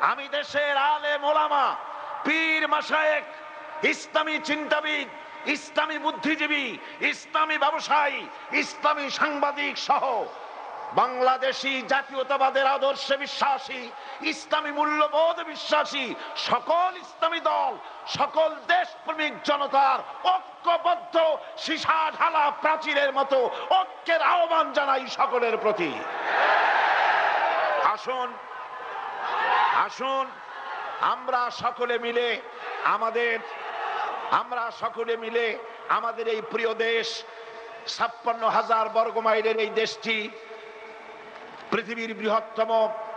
আমি দেশের আলে মোলামা, পীর মাসায়েক ইসলামী চিন্তাবিদ, ইসলামী বুদ্ধিজীবী, ইসলামী ব্যবসায়ী, ইসলামী সাংবাদিক সহ বাংলাদেশি জাতীয়তাবাদের আদর্শে বিশ্বাসী, ইসলামী মূল্যবোধ বিশ্বাসী সকল ইসলামী দল, সকল দেশপ্রেমিক জনতার ঐক্যবদ্ধ সীসা ঢালা প্রাচীরের মতো ঐক্যের আহ্বান জানাই সকলের প্রতি। আসুন আসুন, আমরা সকলে মিলে আমাদের, আমরা সকলে মিলে আমাদের এই প্রিয় দেশ, ছাপ্পান্ন হাজার বর্গ মাইলের এই দেশটি পৃথিবীর বৃহত্তম,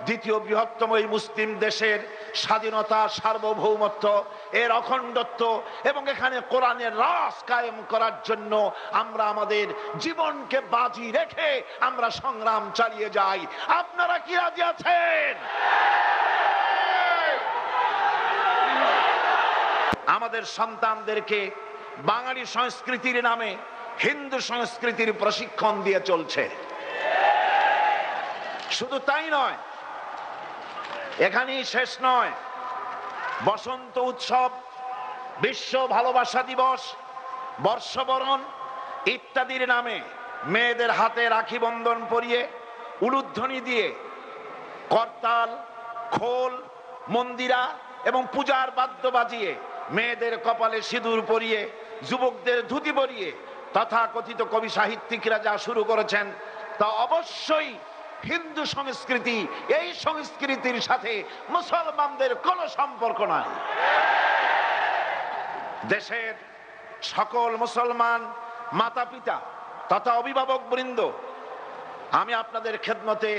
দ্বিতীয় বৃহত্তম এই মুসলিম দেশের স্বাধীনতা, সার্বভৌমত্ব, এর অখণ্ডত্ব এবং এখানে কোরআনের রাস কায়েম করার জন্য আমরা আমাদের জীবনকে বাজি রেখে আমরা সংগ্রাম চালিয়ে যাই। আপনারা কি রাজি আছেন? আমাদের সন্তানদেরকে বাঙালি সংস্কৃতির নামে হিন্দু সংস্কৃতির প্রশিক্ষণ দিয়ে চলছে। শুধু তাই নয়, এখানেই শেষ নয়, বসন্ত উৎসব, বিশ্ব ভালোবাসা দিবস, বর্ষবরণ ইত্যাদির নামে মেয়েদের হাতে রাখি বন্ধন পরিয়ে উলুধ্বনি দিয়ে করতাল, খোল, মন্দিরা এবং পূজার বাদ্য বাজিয়ে, মেয়েদের কপালে সিঁদুর পরিয়ে, যুবকদের ধুতি পরিয়ে, তথাকথিত কবি সাহিত্যিকরা যা শুরু করেছেন, তা অবশ্যই হিন্দু সংস্কৃতি, এই সংস্কৃতির সাথে মুসলমানদের কোনো সম্পর্ক নাই। দেশের সকল মুসলমান মাতা পিতা তথা অভিভাবক বৃন্দ, আমি আপনাদের খেদমতে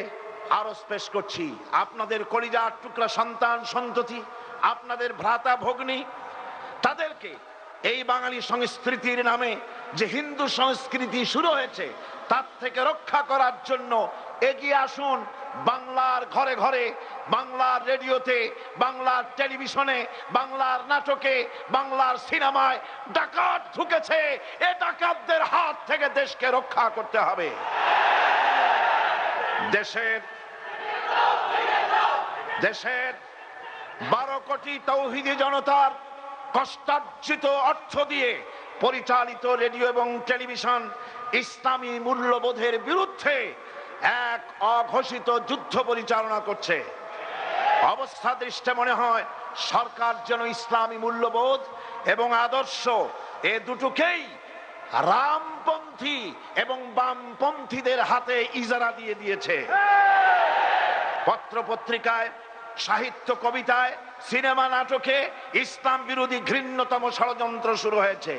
আরও পেশ করছি। আপনাদের কলিজার টুকরা সন্তান সন্ততি আপনাদের ভ্রাতা ভগ্নী, তাদেরকে এই বাঙালি সংস্কৃতির নামে যে হিন্দু সংস্কৃতি শুরু হয়েছে, তার থেকে রক্ষা করার জন্য এগিয়ে আসুন বাংলার ঘরে ঘরে, বাংলার রেডিওতে, বাংলার টেলিভিশনে, বাংলার নাটকে, বাংলার সিনেমায় ডাকাত ঢুকেছে। এ ডাকাতদের হাত থেকে দেশকে রক্ষা করতে হবে। দেশের দেশের বারো কোটি তৌহিদি জনতার কষ্টার্জিত অর্থ দিয়ে পরিচালিত রেডিও এবং টেলিভিশন ইসলামী মূল্যবোধের বিরুদ্ধে এক অঘোষিত যুদ্ধ পরিচালনা করছে। অবস্থা দৃষ্টে মনে হয় সরকার যেন ইসলামী মূল্যবোধ এবং আদর্শ এ দুটোকেই রামপন্থী এবং বামপন্থীদের হাতে ইজারা দিয়ে দিয়েছে। পত্র পত্রিকায় সাহিত্য কবিতায় সিনেমা নাটকে ইসলাম বিরোধী ঘৃণ্যতম ষড়যন্ত্র শুরু হয়েছে।